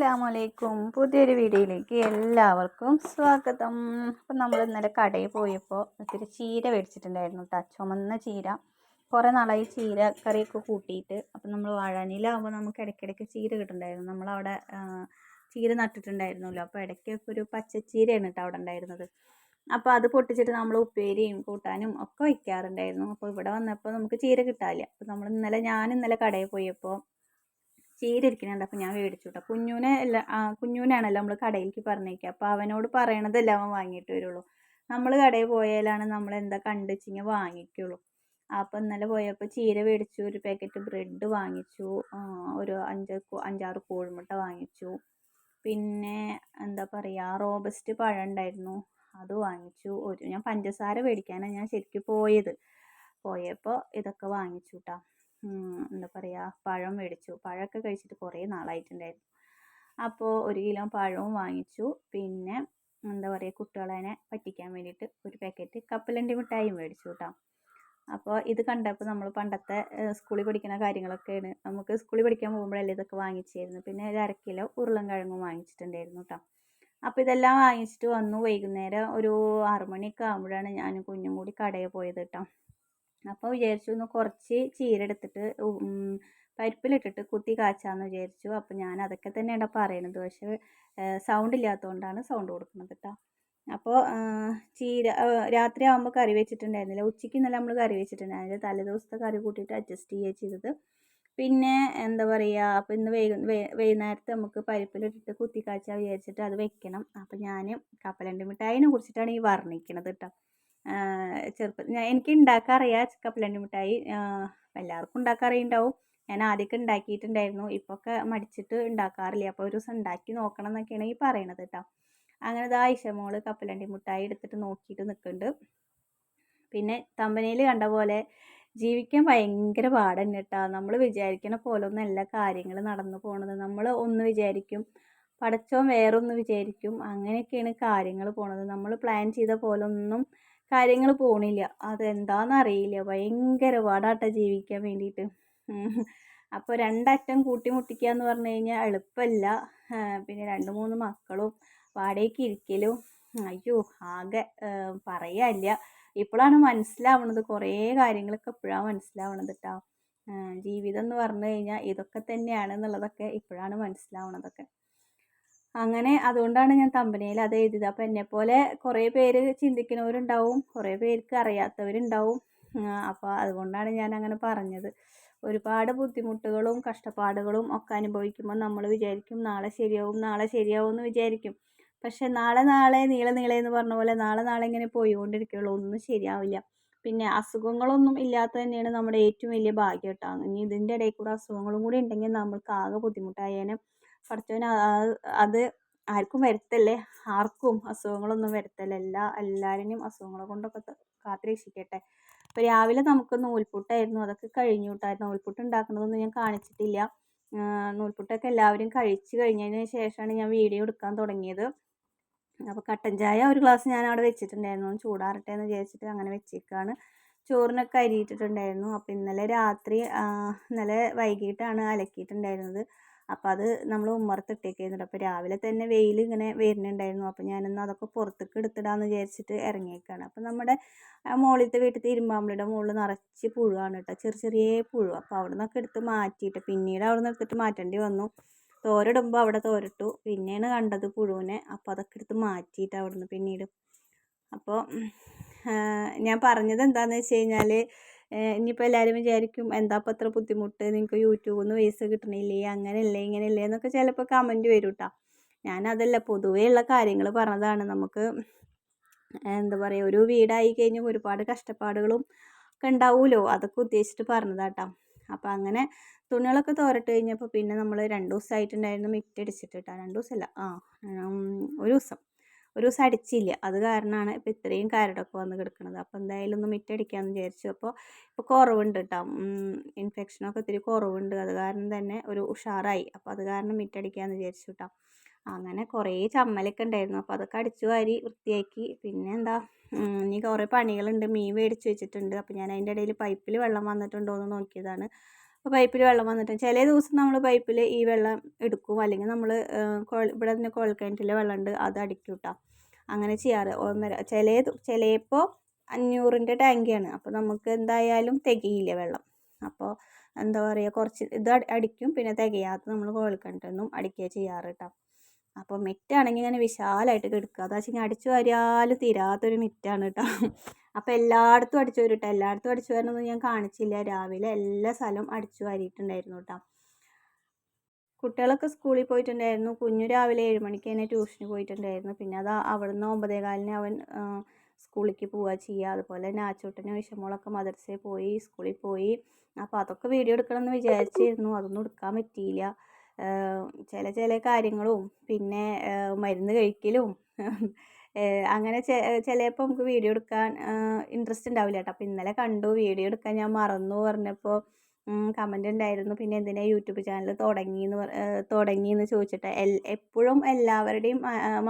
അസ്സലാമലൈക്കും പുതിയൊരു വീഡിയോയിലേക്ക് എല്ലാവർക്കും സ്വാഗതം. അപ്പം നമ്മൾ ഇന്നലെ കടയിൽ പോയപ്പോൾ ഇത്തിരി ചീര മേടിച്ചിട്ടുണ്ടായിരുന്നു കേട്ടോ ചുമന്ന ചീര. കുറേ നാളായി ചീര കറിയൊക്കെ കൂട്ടിയിട്ട്. അപ്പം നമ്മൾ വാഴാനിലാകുമ്പോൾ നമുക്ക് ഇടയ്ക്കിടയ്ക്ക് ചീര കിട്ടുന്നുണ്ടായിരുന്നു. നമ്മളവിടെ ചീര നട്ടിട്ടുണ്ടായിരുന്നല്ലോ. അപ്പോൾ ഇടയ്ക്കൊക്കെ ഒരു പച്ചച്ചീരയാണ് കേട്ടോ അവിടെ ഉണ്ടായിരുന്നത്. അപ്പോൾ അത് പൊട്ടിച്ചിട്ട് നമ്മൾ ഉപ്പേരിയും കൂട്ടാനും ഒക്കെ വയ്ക്കാറുണ്ടായിരുന്നു. അപ്പോൾ ഇവിടെ വന്നപ്പോൾ നമുക്ക് ചീര കിട്ടാല്ല അപ്പോൾ നമ്മൾ ഇന്നലെ ഞാൻ ഇന്നലെ കടയിൽ പോയപ്പോൾ ചീര ഇരിക്കുന്നുണ്ട് ഞാൻ മേടിച്ചു കേട്ടോ കുഞ്ഞുനെ അല്ല കുഞ്ഞുനാണല്ലോ നമ്മൾ കടയിലേക്ക് പറഞ്ഞേക്കുക അപ്പോൾ അവനോട് പറയണതല്ല അവൻ വാങ്ങിയിട്ട് വരുള്ളൂ. നമ്മൾ കടയിൽ പോയാലാണ് നമ്മൾ എന്താ കണ്ടുവെച്ചിങ്ങനെ വാങ്ങിക്കുള്ളൂ. അപ്പോൾ ഇന്നലെ പോയപ്പോൾ ചീര മേടിച്ചു ഒരു പാക്കറ്റ് ബ്രെഡ് വാങ്ങിച്ചു ഒരു അഞ്ച് അഞ്ചാറ് കോഴിമുട്ട വാങ്ങിച്ചു. പിന്നെ എന്താ പറയുക റോബസ്റ്റ് പഴം ഉണ്ടായിരുന്നു. അത് വാങ്ങിച്ചു. ഒരു ഞാൻ പഞ്ചസാര മേടിക്കാനാണ് ഞാൻ ശരിക്കും പോയത്. പോയപ്പോൾ ഇതൊക്കെ വാങ്ങിച്ചു കേട്ടോ എന്താ പറയുക പഴം മേടിച്ചു. പഴമൊക്കെ കഴിച്ചിട്ട് കുറേ നാളായിട്ടുണ്ടായിരുന്നു. അപ്പോൾ ഒരു കിലോ പഴവും വാങ്ങിച്ചു. പിന്നെ എന്താ പറയുക കുട്ടികളതിനെ പറ്റിക്കാൻ വേണ്ടിയിട്ട് ഒരു പാക്കറ്റ് കപ്പലണ്ടി മിഠായിയും മേടിച്ചു കേട്ടോ അപ്പോൾ ഇത് കണ്ടപ്പോൾ നമ്മൾ പണ്ടത്തെ സ്കൂളിൽ പഠിക്കുന്ന കാര്യങ്ങളൊക്കെയാണ് നമുക്ക് സ്കൂളിൽ പഠിക്കാൻ പോകുമ്പോഴല്ലേ ഇതൊക്കെ വാങ്ങിച്ചിരുന്നു പിന്നെ ഒരു അര കിലോ ഉരുളൻകിഴങ്ങും വാങ്ങിച്ചിട്ടുണ്ടായിരുന്നു കേട്ടോ അപ്പോൾ ഇതെല്ലാം വാങ്ങിച്ചിട്ട് വന്നു വൈകുന്നേരം ഒരു ആറുമണിയൊക്കെ ആകുമ്പോഴാണ് ഞാൻ കുഞ്ഞും കൂടി കടയിൽ പോയത് കേട്ടോ അപ്പോൾ വിചാരിച്ചു ഒന്ന് കുറച്ച് ചീര എടുത്തിട്ട് പരിപ്പിലിട്ടിട്ട് കുത്തി കാച്ചാന്ന് വിചാരിച്ചു. അപ്പോൾ ഞാൻ അതൊക്കെ തന്നെയാണ് പറയണത്. പക്ഷേ സൗണ്ട് ഇല്ലാത്തതുകൊണ്ടാണ് സൗണ്ട് കൊടുക്കുന്നത് കേട്ടോ അപ്പോൾ ചീര രാത്രി ആകുമ്പോൾ കറി വെച്ചിട്ടുണ്ടായിരുന്നില്ല. ഉച്ചയ്ക്ക് ഇന്നലെ നമ്മൾ കറി വെച്ചിട്ടുണ്ടായിരുന്നില്ല തലേദിവസത്തെ കറി കൂട്ടിയിട്ട് അഡ്ജസ്റ്റ് ചെയ്യുക ചെയ്തത്. പിന്നെ എന്താ പറയുക അപ്പോൾ ഇന്ന് വൈകു വൈകുന്നേരത്തെ നമുക്ക് പരിപ്പിലിട്ടിട്ട് കുത്തി കാച്ചാൽ വിചാരിച്ചിട്ട് അത് വെക്കണം. അപ്പോൾ ഞാൻ കപ്പലണ്ടി മിഠായിനെ കുറിച്ചിട്ടാണ് ഈ വർണിക്കണത് കേട്ടോ ചെറുപ്പം ഞാൻ എനിക്ക് ഉണ്ടാക്കാൻ അറിയാം കപ്പലണ്ടി മിഠായി എല്ലാവർക്കും ഉണ്ടാക്കാൻ ഞാൻ ആദ്യമൊക്കെ ഉണ്ടാക്കിയിട്ടുണ്ടായിരുന്നു ഇപ്പോൾ ഒക്കെ മടിച്ചിട്ട് ഉണ്ടാക്കാറില്ല അപ്പോൾ ഒരു ദിവസം ഉണ്ടാക്കി നോക്കണം എന്നൊക്കെയാണ് ഈ പറയണത് കേട്ടോ അങ്ങനെ ഇതാ ഇഷമോൾ കപ്പലണ്ടി മിഠായി എടുത്തിട്ട് നോക്കിയിട്ട് നിൽക്കുന്നുണ്ട് പിന്നെ തമ്പനയിൽ കണ്ട പോലെ ജീവിക്കാൻ ഭയങ്കര പാടന്നെ കേട്ടോ നമ്മൾ വിചാരിക്കണ പോലെ ഒന്നും എല്ലാ കാര്യങ്ങൾ നടന്നു പോണത്. നമ്മൾ ഒന്ന് വിചാരിക്കും പടച്ചോൻ വേറൊന്ന് വിചാരിക്കും. അങ്ങനെയൊക്കെയാണ് കാര്യങ്ങൾ പോണത്. നമ്മൾ പ്ലാൻ ചെയ്ത പോലെ ഒന്നും കാര്യങ്ങൾ പോണില്ല. അതെന്താണെന്ന് അറിയില്ല ഭയങ്കര പാടാട്ട ജീവിക്കാൻ വേണ്ടിയിട്ട് അപ്പോൾ രണ്ടറ്റം കൂട്ടിമുട്ടിക്കുക എന്ന് പറഞ്ഞു കഴിഞ്ഞാൽ എളുപ്പമല്ല പിന്നെ രണ്ട് മൂന്ന് മക്കളും വാടകയ്ക്ക് ഇരിക്കലും. അയ്യോ ആകെ പറയാനില്ല. ഇപ്പോഴാണ് മനസ്സിലാവണത്. കുറേ കാര്യങ്ങളൊക്കെ ഇപ്പോഴാണ് മനസ്സിലാവണത് കേട്ടോ ജീവിതം എന്ന് പറഞ്ഞു കഴിഞ്ഞാൽ ഇതൊക്കെ തന്നെയാണ് എന്നുള്ളതൊക്കെ ഇപ്പോഴാണ് മനസ്സിലാവണതൊക്കെ. അങ്ങനെ അതുകൊണ്ടാണ് ഞാൻ തമ്പനയിൽ അത് എഴുതിയത്. അപ്പോൾ എന്നെപ്പോലെ കുറേ പേര് ചിന്തിക്കുന്നവരുണ്ടാവും കുറേ പേർക്ക് അറിയാത്തവരുണ്ടാവും. അപ്പോൾ അതുകൊണ്ടാണ് ഞാൻ അങ്ങനെ പറഞ്ഞത്. ഒരുപാട് ബുദ്ധിമുട്ടുകളും കഷ്ടപ്പാടുകളും ഒക്കെ അനുഭവിക്കുമ്പോൾ നമ്മൾ വിചാരിക്കും നാളെ ശരിയാവും നാളെ ശരിയാവും എന്ന് വിചാരിക്കും. പക്ഷെ നാളെ നാളെ നീളെ നീളെ എന്ന് പറഞ്ഞ പോലെ നാളെ നാളെ ഇങ്ങനെ പോയിക്കൊണ്ടിരിക്കുകയുള്ളൂ ഒന്നും ശരിയാവില്ല. പിന്നെ അസുഖങ്ങളൊന്നും ഇല്ലാത്ത തന്നെയാണ് നമ്മുടെ ഏറ്റവും വലിയ ഭാഗ്യം കേട്ടോ. ഇനി ഇതിന്റെ ഇടയിൽ കൂടെ അസുഖങ്ങളും കൂടി ഉണ്ടെങ്കിൽ നമ്മൾക്ക് ആകെ ബുദ്ധിമുട്ടായേനെ. പഠിച്ചവന് അത് ആർക്കും വരുത്തല്ലേ? ആർക്കും അസുഖങ്ങളൊന്നും വരുത്തല്ലേ? എല്ലാ എല്ലാവരെയും അസുഖങ്ങളെ കൊണ്ടൊക്കെ കാത്തു രക്ഷിക്കട്ടെ അപ്പോൾ രാവിലെ നമുക്ക് നൂൽപുട്ടായിരുന്നു. അതൊക്കെ കഴിഞ്ഞു കൂട്ടായിരുന്നു നൂൽപുട്ട് ഉണ്ടാക്കുന്നതൊന്നും ഞാൻ കാണിച്ചിട്ടില്ല. നൂൽപുട്ടൊക്കെ എല്ലാവരും കഴിച്ചു കഴിഞ്ഞതിന് ശേഷമാണ് ഞാൻ വീഡിയോ എടുക്കാൻ തുടങ്ങിയത്. അപ്പോൾ കട്ടൻ ചായ ഒരു ഗ്ലാസ് ഞാൻ അവിടെ വെച്ചിട്ടുണ്ടായിരുന്നു. ചൂടാറട്ടെ എന്ന് വിചാരിച്ചിട്ട് അങ്ങനെ വെച്ചേക്കാണ്. ചോറിനൊക്കെ അരിയിട്ടിട്ടുണ്ടായിരുന്നു. അപ്പോൾ ഇന്നലെ രാത്രി ഇന്നലെ വൈകിട്ടാണ് അലക്കിയിട്ടുണ്ടായിരുന്നത്. അപ്പോൾ അത് നമ്മൾ ഉമ്മറത്തിട്ടേക്കായിരുന്നു അപ്പോൾ രാവിലെ തന്നെ വെയിൽ ഇങ്ങനെ വരുന്നുണ്ടായിരുന്നു. അപ്പോൾ ഞാനൊന്ന് അതൊക്കെ പുറത്തേക്ക് എടുത്തിടാമെന്ന് വിചാരിച്ചിട്ട് ഇറങ്ങിയേക്കാണ്. അപ്പോൾ നമ്മുടെ മുകളിലത്തെ വീട്ടിലത്തെ ഇരുമ്പാമ്പളിയുടെ മുകളിൽ നിറച്ച് പുഴുവാണ് കേട്ടോ. ചെറിയ ചെറിയ പുഴു. അപ്പോൾ അവിടെ നിന്നൊക്കെ എടുത്ത് മാറ്റിയിട്ട് പിന്നീട് അവിടെ നിന്ന് എടുത്തിട്ട് മാറ്റേണ്ടി വന്നു. തോരിടുമ്പോൾ അവിടെ തോരിട്ടു. പിന്നെയാണ് കണ്ടത് പുഴുവിനെ. അപ്പോൾ അതൊക്കെ എടുത്ത് മാറ്റിയിട്ട് അവിടെ നിന്ന് പിന്നീട് അപ്പോൾ ഞാൻ പറഞ്ഞത് എന്താണെന്ന് വെച്ച് കഴിഞ്ഞാൽ ഇനിയിപ്പോൾ എല്ലാവരും വിചാരിക്കും എന്താ ഇപ്പോൾ അത്ര ബുദ്ധിമുട്ട്? നിങ്ങൾക്ക് യൂട്യൂബിൽ നിന്ന് പൈസ കിട്ടണില്ലേ? അങ്ങനെയല്ലേ ഇങ്ങനെയല്ലേ എന്നൊക്കെ ചിലപ്പോൾ കമന്റ് വരും കേട്ടോ ഞാനതല്ല പൊതുവേ ഉള്ള കാര്യങ്ങൾ പറഞ്ഞതാണ്. നമുക്ക് എന്താ പറയുക ഒരു വീടായി കഴിഞ്ഞാൽ ഒരുപാട് കഷ്ടപ്പാടുകളും ഒക്കെ ഉണ്ടാവുമല്ലോ അതൊക്കെ ഉദ്ദേശിച്ചിട്ട് പറഞ്ഞതാട്ടോ. അപ്പോൾ അങ്ങനെ തുണികളൊക്കെ തോരട്ട് കഴിഞ്ഞപ്പോൾ പിന്നെ നമ്മൾ രണ്ട് ദിവസമായിട്ടുണ്ടായിരുന്നു മിറ്റടിച്ചിട്ട് കേട്ടോ രണ്ട് ദിവസമല്ല ആ ഒരു ദിവസം. ഒരു ദിവസം അടിച്ചില്ല. അത് കാരണമാണ് ഇപ്പോൾ ഇത്രയും കാരടൊക്കെ വന്ന് കിടക്കുന്നത് അപ്പോൾ എന്തായാലും ഒന്ന് മിറ്റ് അടിക്കാമെന്ന് വിചാരിച്ചു. അപ്പോൾ ഇപ്പോൾ കുറവുണ്ട് കേട്ടോ ഇൻഫെക്ഷനൊക്കെ ഇത്തിരി കുറവുണ്ട്. അത് കാരണം തന്നെ ഒരു ഉഷാറായി. അപ്പോൾ അത് കാരണം മിറ്റ് അടിക്കാമെന്ന് വിചാരിച്ചു കേട്ടോ അങ്ങനെ കുറേ ചമ്മലൊക്കെ ഉണ്ടായിരുന്നു. അപ്പോൾ അതൊക്കെ അടിച്ചു വാരി വൃത്തിയാക്കി. പിന്നെ എന്താ ഇനി കുറേ പണികളുണ്ട്. മീൻ മേടിച്ച് വെച്ചിട്ടുണ്ട്. അപ്പോൾ ഞാൻ അതിന്റെ ഇടയിൽ പൈപ്പിൽ വെള്ളം വന്നിട്ടുണ്ടോ എന്ന് നോക്കിയതാണ്. പൈപ്പിൽ വെള്ളം വന്നിട്ട് ചില ദിവസം നമ്മൾ പൈപ്പിൽ ഈ വെള്ളം എടുക്കും. അല്ലെങ്കിൽ നമ്മൾ ഇവിടെ തന്നെ കുഴൽക്കിണറ്റിലെ വെള്ളമുണ്ട് അത് അടിക്കും അങ്ങനെ ചെയ്യാറ്. ഒന്നര ചില ചിലപ്പോൾ അഞ്ഞൂറിന്റെ ടാങ്കിയാണ്. അപ്പോൾ നമുക്ക് എന്തായാലും തികയില്ല വെള്ളം. അപ്പോൾ എന്താ പറയുക കുറച്ച് ഇത് അടിക്കും പിന്നെ തികയാത്ത നമ്മൾ കുഴൽക്കിണറ്റൊന്നും അടിക്കുക ചെയ്യാറ് കേട്ടോ അപ്പോൾ മിറ്റാണെങ്കിൽ ഇങ്ങനെ വിശാലമായിട്ട് കിടക്കുക അതാ വെച്ചാൽ അടിച്ചു വാരിയാലും തീരാത്തൊരു മിറ്റാണ് കേട്ടോ അപ്പോൾ എല്ലായിടത്തും അടിച്ചു വരും കേട്ടോ എല്ലായിടത്തും അടിച്ചു വരണമെന്ന് ഞാൻ കാണിച്ചില്ല. രാവിലെ എല്ലാ സ്ഥലവും അടിച്ചു വാരിയിട്ടുണ്ടായിരുന്നു കേട്ടോ കുട്ടികളൊക്കെ സ്കൂളിൽ പോയിട്ടുണ്ടായിരുന്നു. കുഞ്ഞു രാവിലെ ഏഴ് മണിക്ക് തന്നെ ട്യൂഷന് പോയിട്ടുണ്ടായിരുന്നു. പിന്നെ അത് അവിടുന്ന് ഒമ്പതേ കാലിന് അവൻ സ്കൂളിലേക്ക് പോവുക ചെയ്യുക അതുപോലെ നാച്ചൂട്ടനും വിഷമോളൊക്കെ മദർസയിൽ പോയി സ്കൂളിൽ പോയി. അപ്പോൾ അതൊക്കെ വീഡിയോ എടുക്കണമെന്ന് വിചാരിച്ചിരുന്നു. അതൊന്നും എടുക്കാൻ പറ്റിയില്ല. ചില ചില കാര്യങ്ങളും പിന്നെ മരുന്ന് കഴിക്കലും അങ്ങനെ ചിലപ്പോൾ നമുക്ക് വീഡിയോ എടുക്കാൻ ഇൻട്രസ്റ്റ് ഉണ്ടാവില്ല കേട്ടോ. അപ്പോൾ ഇന്നലെ കണ്ടു വീഡിയോ എടുക്കാൻ ഞാൻ മറന്നു പറഞ്ഞപ്പോൾ കമന്റ് ഉണ്ടായിരുന്നു. പിന്നെ എന്തിനാ യൂട്യൂബ് ചാനൽ തുടങ്ങി തുടങ്ങിയെന്ന് തുടങ്ങിയെന്ന് ചോദിച്ചിട്ട് എൽ എപ്പോഴും എല്ലാവരുടെയും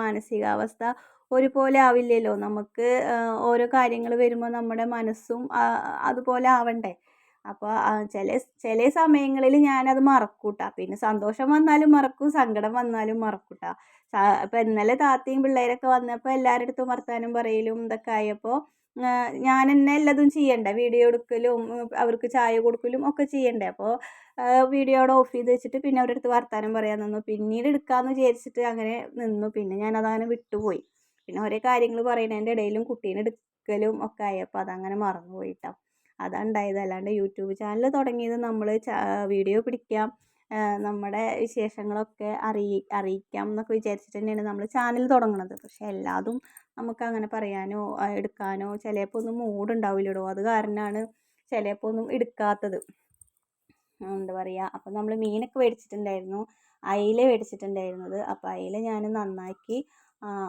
മാനസികാവസ്ഥ ഒരുപോലെ ആവില്ലല്ലോ. നമുക്ക് ഓരോ കാര്യങ്ങൾ വരുമ്പോൾ നമ്മുടെ മനസ്സും അതുപോലെ ആവണ്ടേ? അപ്പോൾ ചില ചില സമയങ്ങളിൽ ഞാനത് മറക്കൂട്ടാ. പിന്നെ സന്തോഷം വന്നാലും മറക്കും സങ്കടം വന്നാലും മറക്കൂട്ടാ. അപ്പോൾ ഇന്നലെ താത്തയും പിള്ളേരൊക്കെ വന്നപ്പോൾ എല്ലാവരുടെ അടുത്തും വർത്താനം പറയലും ഇതൊക്കെ ആയപ്പോൾ ഞാൻ തന്നെ എല്ലാതും ചെയ്യണ്ട? വീഡിയോ എടുക്കലും അവർക്ക് ചായ കൊടുക്കലും ഒക്കെ ചെയ്യണ്ടേ? അപ്പോൾ വീഡിയോ അവിടെ ഓഫ് ചെയ്ത് വെച്ചിട്ട് പിന്നെ അവരുടെ അടുത്ത് വർത്താനം പറയാൻ നിന്നു. പിന്നീട് എടുക്കാമെന്ന് വിചാരിച്ചിട്ട് അങ്ങനെ നിന്നു. പിന്നെ ഞാനതങ്ങനെ വിട്ടുപോയി. പിന്നെ ഓരോ കാര്യങ്ങൾ പറയുന്നതിന്റെ ഇടയിലും കുട്ടീനെ എടുക്കലും ഒക്കെ ആയപ്പോൾ അതങ്ങനെ മറന്നുപോയിട്ടോ. അതാണ് ഉണ്ടായത് അല്ലാണ്ട് യൂട്യൂബ് ചാനൽ തുടങ്ങിയത് നമ്മൾ വീഡിയോ പിടിക്കാം നമ്മുടെ വിശേഷങ്ങളൊക്കെ അറിയി അറിയിക്കാം എന്നൊക്കെ വിചാരിച്ചിട്ട് തന്നെയാണ് നമ്മൾ ചാനൽ തുടങ്ങുന്നത് പക്ഷെ എല്ലാതും നമുക്ക് അങ്ങനെ പറയാനോ എടുക്കാനോ ചിലപ്പോൾ ഒന്നും മൂഡ് ഉണ്ടാവില്ലടോ അത് കാരണമാണ് ചിലപ്പോൾ ഒന്നും എടുക്കാത്തത്. എന്താ പറയുക അപ്പം നമ്മൾ മീനൊക്കെ മേടിച്ചിട്ടുണ്ടായിരുന്നു. അയില മേടിച്ചിട്ടുണ്ടായിരുന്നത്. അപ്പോൾ അയില ഞാൻ നന്നാക്കി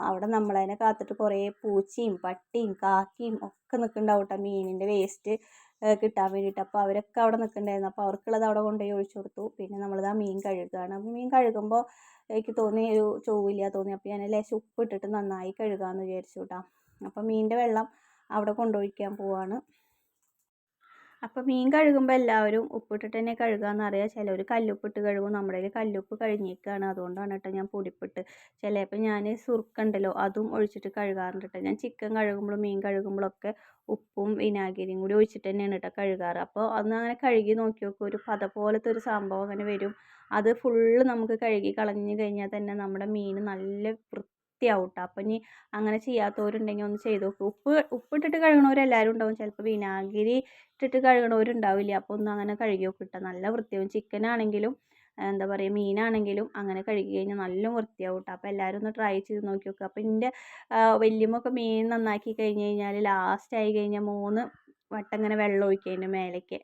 അവിടെ നമ്മളതിനെ കാത്തിട്ട് കുറേ പൂച്ചയും പട്ടിയും കാക്കയും ഒക്കെ നിൽക്കുന്നുണ്ടാവും കേട്ടോ മീനിന്റെ വേസ്റ്റ് കിട്ടാൻ വേണ്ടിയിട്ട്. അപ്പോൾ അവരൊക്കെ അവിടെ നിൽക്കുന്നുണ്ടായിരുന്നു. അപ്പോൾ അവർക്കുള്ളത് അവിടെ കൊണ്ടുപോയി ഒഴിച്ചു കൊടുത്തു. പിന്നെ നമ്മളിത് ആ മീൻ കഴുകുകയാണ് അപ്പോൾ മീൻ കഴുകുമ്പോൾ എനിക്ക് തോന്നി ഒരു ചൊവ്വില്ല തോന്നി. അപ്പോൾ ഞാൻ ലേശം ഉപ്പിട്ടിട്ട് നന്നായി കഴുകാമെന്ന് വിചാരിച്ചു കേട്ടോ. അപ്പോൾ മീനിന്റെ വെള്ളം അവിടെ കൊണ്ടൊഴിക്കാൻ പോവാണ്. അപ്പോൾ മീൻ കഴുകുമ്പോൾ എല്ലാവരും ഉപ്പിട്ടിട്ട് തന്നെ കഴുകാമെന്ന് അറിയാം. ചിലർ കല്ലുപ്പിട്ട് കഴുകും. നമ്മുടെ കയ്യിൽ കല്ലുപ്പ് കഴിഞ്ഞേക്കാണ് അതുകൊണ്ടാണ് കേട്ടോ ഞാൻ പൊടിപ്പിട്ട്. ചിലപ്പോൾ ഞാൻ സുർക്കുണ്ടല്ലോ അതും ഒഴിച്ചിട്ട് കഴുകാറുണ്ട് കേട്ടോ ഞാൻ ചിക്കൻ കഴുകുമ്പോഴും മീൻ കഴുകുമ്പോഴൊക്കെ ഉപ്പും വിനാഗിരിയും കൂടി ഒഴിച്ചിട്ട് തന്നെയാണ് കേട്ടോ കഴുകാറ്. അപ്പോൾ അന്ന് അങ്ങനെ കഴുകി നോക്കി നോക്കുക ഒരു പത പോലത്തെ ഒരു സംഭവം അങ്ങനെ വരും. അത് ഫുള്ള് നമുക്ക് കഴുകി കളഞ്ഞു കഴിഞ്ഞാൽ തന്നെ നമ്മുടെ മീൻ നല്ല വൃത്തി വൃത്തിയാവും കേട്ടോ അപ്പം ഇനി അങ്ങനെ ചെയ്യാത്തവരുണ്ടെങ്കിൽ ഒന്ന് ചെയ്ത് നോക്കുക ഉപ്പ് ഉപ്പിട്ടിട്ട് കഴുകണവരെല്ലാവരും ഉണ്ടാവും. ചിലപ്പോൾ വിനാഗിരി ഇട്ടിട്ട് കഴുകണവരുണ്ടാവില്ല? അപ്പോൾ ഒന്ന് അങ്ങനെ കഴുകി നോക്കുക നല്ല വൃത്തിയാവും. ചിക്കൻ ആണെങ്കിലും എന്താ പറയുക മീനാണെങ്കിലും അങ്ങനെ കഴുകി കഴിഞ്ഞാൽ നല്ല വൃത്തിയാവും കേട്ടോ അപ്പോൾ എല്ലാവരും ഒന്ന് ട്രൈ ചെയ്ത് നോക്കി നോക്കുക അപ്പോൾ എന്റെ വല്യമ്മൊക്കെ മീൻ നന്നാക്കി കഴിഞ്ഞ് കഴിഞ്ഞാൽ ലാസ്റ്റ് ആയി കഴിഞ്ഞാൽ മൂന്ന് വട്ടം ഇങ്ങനെ വെള്ളം ഒഴിക്കും അതിന്റെ മേലേക്ക്.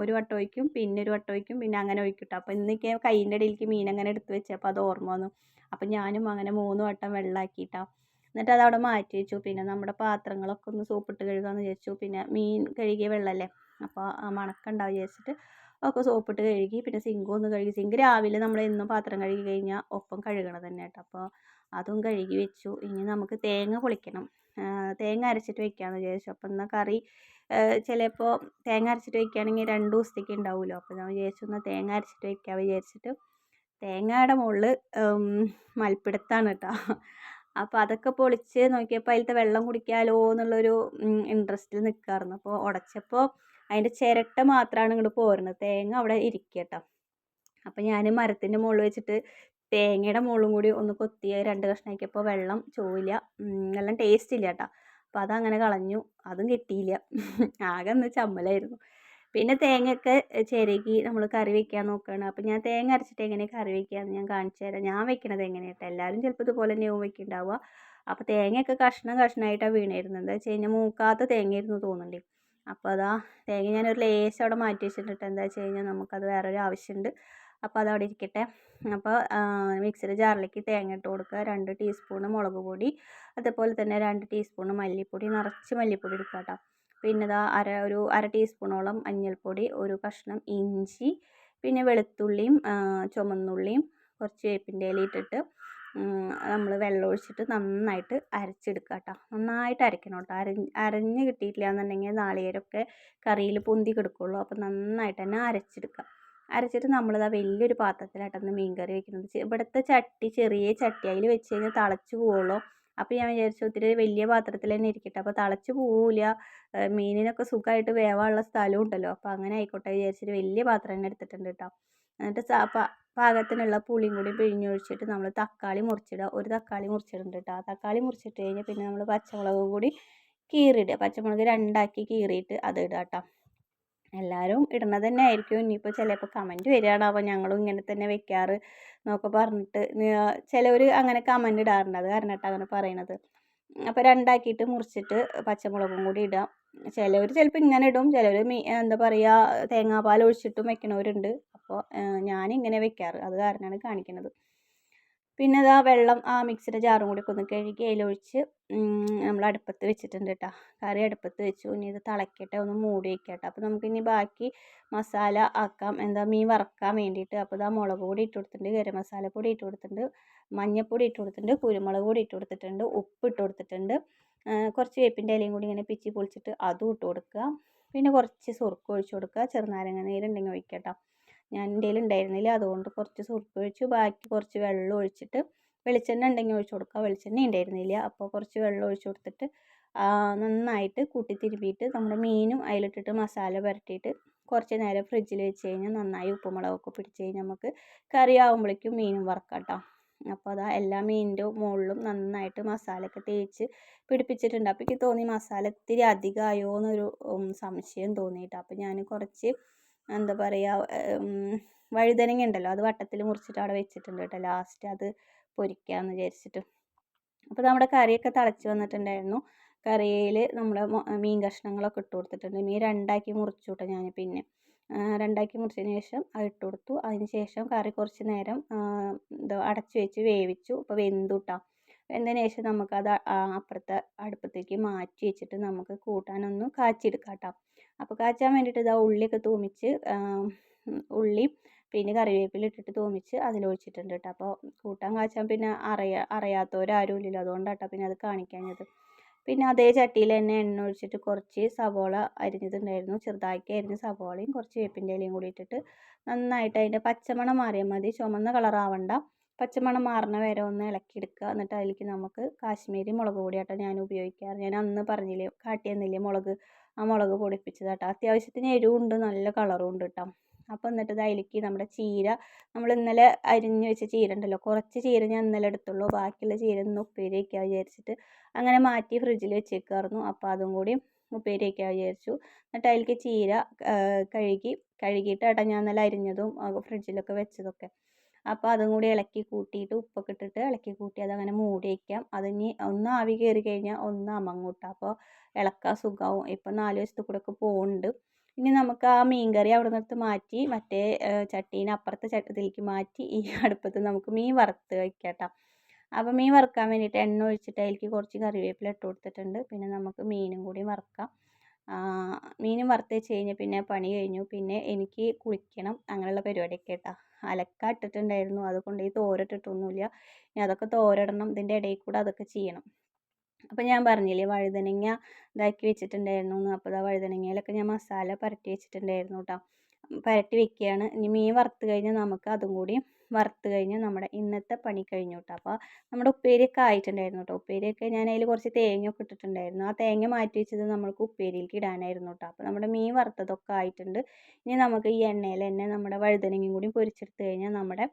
ഒരു വട്ടം ഒഴിക്കും പിന്നെ ഒരു വട്ടം ഒഴിക്കും പിന്നെ അങ്ങനെ ഒഴിക്കും അപ്പോൾ ഇന്നൊക്കെ കൈയിന്റെ ഇടയിലേക്ക് മീൻ അങ്ങനെ എടുത്ത് വെച്ചപ്പോൾ അത് ഓർമ്മ വന്നു. അപ്പം ഞാനും അങ്ങനെ മൂന്ന് വട്ടം വെള്ളമാക്കിയിട്ടാണ് എന്നിട്ട് അത് അവിടെ മാറ്റി വെച്ചു. പിന്നെ നമ്മുടെ പാത്രങ്ങളൊക്കെ ഒന്ന് സോപ്പിട്ട് കഴുകാമെന്ന് വിചാരിച്ചു. പിന്നെ മീൻ കഴുകിയ വെള്ളമല്ലേ അപ്പോൾ മണക്കുണ്ടാവും വിചാരിച്ചിട്ട് ഒക്കെ സോപ്പിട്ട് കഴുകി പിന്നെ സിങ്കും ഒന്ന് കഴുകി. സിങ്ക് രാവിലെ നമ്മൾ എന്നും പാത്രം കഴുകി കഴിഞ്ഞാൽ ഒപ്പം കഴുകണം തന്നെ കേട്ടോ അപ്പോൾ അതും കഴുകി വെച്ചു. ഇനി നമുക്ക് തേങ്ങ പൊളിക്കണം. തേങ്ങ അരച്ചിട്ട് വെക്കാമെന്ന് വിചാരിച്ചു. അപ്പം എന്നാൽ കറി ചിലപ്പോൾ തേങ്ങ അരച്ചിട്ട് വെക്കുകയാണെങ്കിൽ രണ്ട് ദിവസത്തേക്ക് ഉണ്ടാവുമല്ലോ അപ്പോൾ ഞാൻ വിചാരിച്ചു എന്നാൽ തേങ്ങ അരച്ചിട്ട് വെക്കാൻ വിചാരിച്ചിട്ട് തേങ്ങയുടെ മുകളിൽ മൽപ്പിടുത്താണ് കേട്ടോ അപ്പോൾ അതൊക്കെ പൊളിച്ച് നോക്കിയപ്പോൾ അതിലത്തെ വെള്ളം കുടിക്കാമല്ലോ എന്നുള്ളൊരു ഇൻട്രസ്റ്റിൽ നിൽക്കാറുണ്ട് അപ്പോൾ ഉടച്ചപ്പോൾ അതിന്റെ ചിരട്ട മാത്രമാണ് ഇങ്ങോട്ട് പോരുന്നത്. തേങ്ങ അവിടെ ഇരിക്കുക കേട്ടോ അപ്പോൾ ഞാൻ മരത്തിന്റെ മുകളിൽ വെച്ചിട്ട് തേങ്ങയുടെ മുകളിലും കൂടി ഒന്ന് കൊത്തി രണ്ട് കഷ്ണമാക്കിയപ്പോൾ വെള്ളം ചോവില്ല വെള്ളം ടേസ്റ്റ് ഇല്ല കേട്ടോ അപ്പോൾ അതങ്ങനെ കളഞ്ഞു. അതും കിട്ടിയില്ല. ആകെ ഒന്ന് ചമ്മലായിരുന്നു. പിന്നെ തേങ്ങയൊക്കെ ചിരകി നമ്മൾ കറി വെക്കാൻ നോക്കുകയാണ് അപ്പോൾ ഞാൻ തേങ്ങ അരച്ചിട്ട് എങ്ങനെ കറി വെക്കുകയെന്ന് ഞാൻ കാണിച്ചു തരാം. ഞാൻ വെക്കണത് എങ്ങനെയാട്ടോ? എല്ലാവരും ചിലപ്പോൾ ഇതുപോലെ തന്നെയാവും വെക്കുന്നുണ്ടാവുക അപ്പോൾ തേങ്ങയൊക്കെ കഷ്ണം കഷ്ണമായിട്ടാണ് വീണിരുന്നത് എന്താ വെച്ച് കഴിഞ്ഞാൽ മൂക്കാത്ത തേങ്ങയായിരുന്നു തോന്നുന്നുണ്ട് അപ്പോൾ അതാ തേങ്ങ ഞാനൊരു ലേശം അവിടെ മാറ്റി വെച്ചിട്ടുണ്ട് എന്താ വെച്ച് കഴിഞ്ഞാൽ നമുക്കത് വേറൊരു ആവശ്യമുണ്ട്. അപ്പോൾ അതവിടെ ഇരിക്കട്ടെ. അപ്പോൾ മിക്സിയുടെ ജാറിലേക്ക് തേങ്ങ ഇട്ട് കൊടുക്കുക രണ്ട് ടീസ്പൂണ് മുളക് പൊടി. അതുപോലെ തന്നെ രണ്ട് ടീസ്പൂണ് മല്ലിപ്പൊടി. നിറച്ച് മല്ലിപ്പൊടി എടുക്കുക കേട്ടോ. പിന്നെ ഇതാ അര ഒരു അര ടീസ്പൂണോളം മഞ്ഞൾപ്പൊടി ഒരു കഷ്ണം ഇഞ്ചി പിന്നെ വെളുത്തുള്ളിയും ചുമന്നുള്ളിയും കുറച്ച് വേപ്പിന്റെ ഇല ഇട്ടിട്ട് നമ്മൾ വെള്ളം ഒഴിച്ചിട്ട് നന്നായിട്ട് അരച്ചെടുക്കുക കേട്ടോ. നന്നായിട്ട് അരക്കണം കേട്ടോ. അരഞ്ഞ് അരഞ്ഞ് കിട്ടിയിട്ടില്ല എന്നുണ്ടെങ്കിൽ നാളികേരമൊക്കെ കറിയിൽ പൊന്തി കിടക്കുള്ളൂ. അപ്പോൾ നന്നായിട്ട് തന്നെ അരച്ചെടുക്കുക അരച്ചിട്ട് നമ്മളിതാ വലിയൊരു പാത്രത്തിലായിട്ടാണ് മീൻ കറി വെക്കുന്നത് ഇവിടുത്തെ ചട്ടി ചെറിയ ചട്ടി അതിൽ വെച്ച് കഴിഞ്ഞാൽ തിളച്ച് പോവുള്ളൂ. അപ്പോൾ ഞാൻ വിചാരിച്ചു ഒത്തിരി വലിയ പാത്രത്തിൽ തന്നെ ഇരിക്കട്ടെ. അപ്പോൾ തിളച്ച് പോവില്ല. മീനിനൊക്കെ സുഖമായിട്ട് വേവാനുള്ള സ്ഥലവും ഉണ്ടല്ലോ. അപ്പോൾ അങ്ങനെ ആയിക്കോട്ടെ വിചാരിച്ചിട്ട് വലിയ പാത്രം തന്നെ എടുത്തിട്ടുണ്ട് കേട്ടോ. എന്നിട്ട് പാകത്തിനുള്ള പുളിയും കൂടി പിഴിഞ്ഞൊഴിച്ചിട്ട് നമ്മൾ തക്കാളി മുറിച്ചിടുക. ഒരു തക്കാളി മുറിച്ചിടുന്നുണ്ട് കേട്ടോ. തക്കാളി മുറിച്ചിട്ട് കഴിഞ്ഞാൽ പിന്നെ നമ്മൾ പച്ചമുളക് കൂടി കീറിയിടുക. പച്ചമുളക് രണ്ടാക്കി കീറിയിട്ട് അത് ഇടുക കേട്ടോ. എല്ലാവരും ഇടുന്നത് തന്നെ ആയിരിക്കും. ഇനിയിപ്പോൾ ചിലപ്പോൾ കമന്റ് വരികയാണാവോ ഞങ്ങളും ഇങ്ങനെ തന്നെ വെക്കാറ് എന്നൊക്കെ പറഞ്ഞിട്ട് ചിലവർ അങ്ങനെ കമന്റ് ഇടാറുണ്ട്. അത് കാരണം അങ്ങനെ പറയണത്. അപ്പോൾ രണ്ടാക്കിയിട്ട് മുറിച്ചിട്ട് പച്ചമുളകും കൂടി ഇടാം. ചിലവർ ചിലപ്പോൾ ഇങ്ങനെ ഇടും. ചിലവർ എന്താ പറയുക തേങ്ങാപ്പാൽ ഒഴിച്ചിട്ടും വെക്കണവരുണ്ട്. അപ്പോൾ ഇങ്ങനെ വെക്കാറ്. അത് കാരണമാണ് കാണിക്കുന്നത് പിന്നെ ഇതാ വെള്ളം ആ മിക്സിയുടെ ജാറും കൂടി ഒന്ന് കഴുകി അതിലൊഴിച്ച് നമ്മൾ അടുപ്പത്ത് വെച്ചിട്ടുണ്ട് കേട്ടോ കറി അടുപ്പത്ത് വെച്ചു. ഇനി ഇത് തിളക്കട്ടെ ഒന്ന് മൂടി വയ്ക്കട്ടെ കേട്ടോ അപ്പോൾ നമുക്കിനി ബാക്കി മസാല ആക്കാം. എന്താ മീൻ വറക്കാൻ വേണ്ടിയിട്ട്. അപ്പോൾ ഇതാ മുളക് പൊടി ഇട്ട് കൊടുത്തിട്ടുണ്ട് ഗരം മസാല പൊടി ഇട്ട് കൊടുത്തിട്ടുണ്ട് മഞ്ഞൾപ്പൊടി ഇട്ട് കൊടുത്തിട്ടുണ്ട് കുരുമുളക് പൊടി ഇട്ട് കൊടുത്തിട്ടുണ്ട് ഉപ്പ് ഇട്ട് കൊടുത്തിട്ടുണ്ട്. കുറച്ച് വേപ്പിന്റെ ഇലയും കൂടി ഇങ്ങനെ പിച്ചി പൊളിച്ചിട്ട് അതും ഇട്ട് കൊടുക്കുക. പിന്നെ കുറച്ച് സുറുക്ക് ഒഴിച്ച് കൊടുക്കുക. ചെറുനാരങ്ങ നീരുണ്ടെങ്കിൽ ഒഴിക്കാം കേട്ടോ ഞാൻ എന്റെ കയ്യിൽ ഉണ്ടായിരുന്നില്ല. അതുകൊണ്ട് കുറച്ച് സുറുക്ക് ഒഴിച്ചു ബാക്കി കുറച്ച് വെള്ളം ഒഴിച്ചിട്ട് വെളിച്ചെണ്ണ ഉണ്ടെങ്കിൽ ഒഴിച്ചു കൊടുക്കുക. വെളിച്ചെണ്ണ ഉണ്ടായിരുന്നില്ല. അപ്പോൾ കുറച്ച് വെള്ളം ഒഴിച്ചു കൊടുത്തിട്ട് നന്നായിട്ട് കൂട്ടി തിരുമ്പിയിട്ട് നമ്മുടെ മീനും അതിലിട്ടിട്ട് മസാല പുരട്ടിയിട്ട് കുറച്ച് നേരം ഫ്രിഡ്ജിൽ വെച്ച് കഴിഞ്ഞാൽ നന്നായി ഉപ്പുമുളകൊക്കെ പിടിച്ച് കഴിഞ്ഞാൽ നമുക്ക് കറി ആകുമ്പോഴേക്കും മീനും വറക്കാം കേട്ടോ അപ്പോൾ അതാ എല്ലാ മീനിന്റെ മുകളിലും നന്നായിട്ട് മസാലയൊക്കെ തേച്ച് പിടിപ്പിച്ചിട്ടുണ്ട്. അപ്പോൾ എനിക്ക് തോന്നി മസാല ഇത്തിരി അധികമായോ എന്നൊരു സംശയം തോന്നിയിട്ട് അപ്പോൾ ഞാൻ കുറച്ച് എന്താ പറയുക വഴുതനങ്ങ ഉണ്ടല്ലോ അത് വട്ടത്തിൽ മുറിച്ചിട്ട് അവിടെ വെച്ചിട്ടുണ്ട് കേട്ടോ. ലാസ്റ്റ് അത് പൊരിക്കാമെന്ന് വിചാരിച്ചിട്ട്. അപ്പോൾ നമ്മുടെ കറിയൊക്കെ തിളച്ച് വന്നിട്ടുണ്ടായിരുന്നു. കറിയിൽ നമ്മൾ മീൻ കഷ്ണങ്ങളൊക്കെ ഇട്ട് കൊടുത്തിട്ടുണ്ട്. മീൻ രണ്ടാക്കി മുറിച്ചു കേട്ടോ ഞാൻ പിന്നെ. രണ്ടാക്കി മുറിച്ചതിന് ശേഷം അത് ഇട്ട് കൊടുത്തു. അതിന് ശേഷം കറി കുറച്ച് നേരം എന്തോ അടച്ചു വെച്ച് വേവിച്ചു. അപ്പോൾ വെന്തു കേട്ടോ വെന്തതിന് ശേഷം നമുക്കത് അപ്പുറത്തെ അടുപ്പത്തേക്ക് മാറ്റി വെച്ചിട്ട് നമുക്ക് കൂട്ടാനൊന്ന് കാച്ചിയെടുക്കാം കേട്ടോ അപ്പോൾ കാച്ചാൻ വേണ്ടിയിട്ട് ഇതാ ഉള്ളിയൊക്കെ തൂമിച്ച് ഉള്ളി പിന്നെ കറിവേപ്പില ഇട്ടിട്ട് തൂമിച്ച് അതിലൊഴിച്ചിട്ടുണ്ട് കേട്ടോ അപ്പോൾ കൂട്ടാൻ കാച്ചാൻ പിന്നെ അറിയാ അറിയാത്തവരാരും ഇല്ലല്ലോ. അതുകൊണ്ടാട്ടോ പിന്നെ അത് കാണിക്കാഞ്ഞത്. പിന്നെ അതേ ചട്ടിയിൽ തന്നെ എണ്ണ ഒഴിച്ചിട്ട് കുറച്ച് സവോള അരിഞ്ഞതുണ്ടായിരുന്നു. ചെറുതാക്കി അരിഞ്ഞ സവോളയും കുറച്ച് വേപ്പിന്റെ ഇലയും കൂടി ഇട്ടിട്ട് നന്നായിട്ട് അതിന്റെ പച്ചമണം മാറിയാൽ മതി. ചുമന്ന കളറാവണ്ട പച്ചമണം മാറണ വരെ ഒന്ന് ഇളക്കിയെടുക്കുക എന്നിട്ട് അതിലേക്ക് നമുക്ക് കാശ്മീരി മുളക് പൊടിയാട്ടോ ഞാൻ ഉപയോഗിക്കാറ്. ഞാൻ അന്ന് പറഞ്ഞില്ലേ കാട്ടിയെന്നില്ലേ മുളക് ആ മുളക് പൊടിപ്പിച്ചത് കേട്ടോ അത്യാവശ്യത്തിന് എരിവുണ്ട് നല്ല കളറും ഉണ്ട് കേട്ടോ അപ്പോൾ എന്നിട്ട് അതിലേക്ക് നമ്മുടെ ചീര നമ്മൾ ഇന്നലെ അരിഞ്ഞ് വെച്ച ചീര ഉണ്ടല്ലോ കുറച്ച് ചീര ഞാൻ ഇന്നലെ എടുത്തുള്ളൂ. ബാക്കിയുള്ള ചീര ഇന്ന് ഉപ്പേരി വിചാരിച്ചിട്ട് അങ്ങനെ മാറ്റി ഫ്രിഡ്ജിൽ വെച്ചേക്കായിരുന്നു അപ്പോൾ അതും കൂടി ഉപ്പേരി വയ്ക്കാൻ വിചാരിച്ചു. എന്നിട്ട് അതിലേക്ക് ചീര കഴുകി കഴുകിയിട്ട് ഏട്ടാ ഞാൻ ഇന്നലെ അരിഞ്ഞതും ഫ്രിഡ്ജിലൊക്കെ വെച്ചതൊക്കെ. അപ്പോൾ അതും കൂടി ഇളക്കി കൂട്ടിയിട്ട് ഉപ്പൊക്കെ ഇട്ടിട്ട് ഇളക്കി കൂട്ടി അതങ്ങനെ മൂടി വയ്ക്കാം അതിനി ഒന്ന് ആവി കയറി കഴിഞ്ഞാൽ ഒന്ന് അമങ്ങൂട്ടാം. അപ്പോൾ ഇളക്കാൻ സുഖമാവും ഇപ്പം നാല് വശത്ത് കൂടെ ഒക്കെ പോകുന്നുണ്ട് ഇനി നമുക്ക് ആ മീൻ കറി അവിടെ നിന്നെടുത്ത് മാറ്റി മറ്റേ ചട്ടീനെ അപ്പുറത്തെ ചട്ടത്തിലേക്ക് മാറ്റി ഈ അടുപ്പത്ത് നമുക്ക് മീൻ വറുത്ത് വയ്ക്കാട്ടോ കേട്ടോ അപ്പോൾ മീൻ വറുക്കാൻ വേണ്ടിയിട്ട് എണ്ണ ഒഴിച്ചിട്ട് അതിലേക്ക് കുറച്ച് കറിവേപ്പില ഇട്ട് കൊടുത്തിട്ടുണ്ട്. പിന്നെ നമുക്ക് മീനും കൂടി വറുക്കാം. മീനും വറുത്ത് വെച്ച് കഴിഞ്ഞാൽ പിന്നെ പണി കഴിഞ്ഞു. പിന്നെ എനിക്ക് കുളിക്കണം. അങ്ങനെയുള്ള പരിപാടിയൊക്കെ കേട്ടോ അലക്കാൻ ഇട്ടിട്ടുണ്ടായിരുന്നു അതുകൊണ്ട് ഈ തോരട്ടിട്ടൊന്നുമില്ല. ഇനി അതൊക്കെ തോരടണം. ഇതിന്റെ ഇടയിൽ കൂടെ അതൊക്കെ ചെയ്യണം. അപ്പോൾ ഞാൻ പറഞ്ഞില്ലേ വഴുതനങ്ങ ഇതാക്കി വെച്ചിട്ടുണ്ടായിരുന്നു. എന്ന് അപ്പോൾ ഇതാ വഴുതനങ്ങയിലൊക്കെ ഞാൻ മസാല പുരട്ടി വെച്ചിട്ടുണ്ടായിരുന്നു കേട്ടോ പുരട്ടി വെക്കുകയാണ്. ഇനി മീൻ വറുത്ത് കഴിഞ്ഞാൽ നമുക്ക് അതും കൂടി വറുത്ത് കഴിഞ്ഞാൽ നമ്മുടെ ഇന്നത്തെ പണി കഴിഞ്ഞു കേട്ടോ അപ്പോൾ നമ്മുടെ ഉപ്പേരിയൊക്കെ ആയിട്ടുണ്ടായിരുന്നു കേട്ടോ ഉപ്പേരിയൊക്കെ ഞാൻ അതിൽ കുറച്ച് തേങ്ങ ഒക്കെ ഇട്ടിട്ടുണ്ടായിരുന്നു. ആ തേങ്ങ മാറ്റി വെച്ചത് നമ്മൾക്ക് ഉപ്പേരിയിലേക്ക് ഇടാനായിരുന്നു കേട്ടോ അപ്പോൾ നമ്മുടെ മീൻ വറുത്തതൊക്കെ ആയിട്ടുണ്ട്. ഇനി നമുക്ക് ഈ എണ്ണയിൽ തന്നെ നമ്മുടെ വഴുതനങ്ങയും കൂടി പൊരിച്ചെടുത്ത് കഴിഞ്ഞാൽ നമ്മുടെ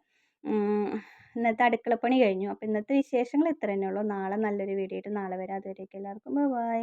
ഇന്നത്തെ അടുക്കളപ്പണി കഴിഞ്ഞു. അപ്പോൾ ഇന്നത്തെ വിശേഷങ്ങൾ ഇത്ര തന്നെയുള്ളൂ നാളെ നല്ലൊരു വീഡിയോ ആയിട്ട് നാളെ വരാം. അതുവരേക്കും എല്ലാവർക്കും. ബൈ.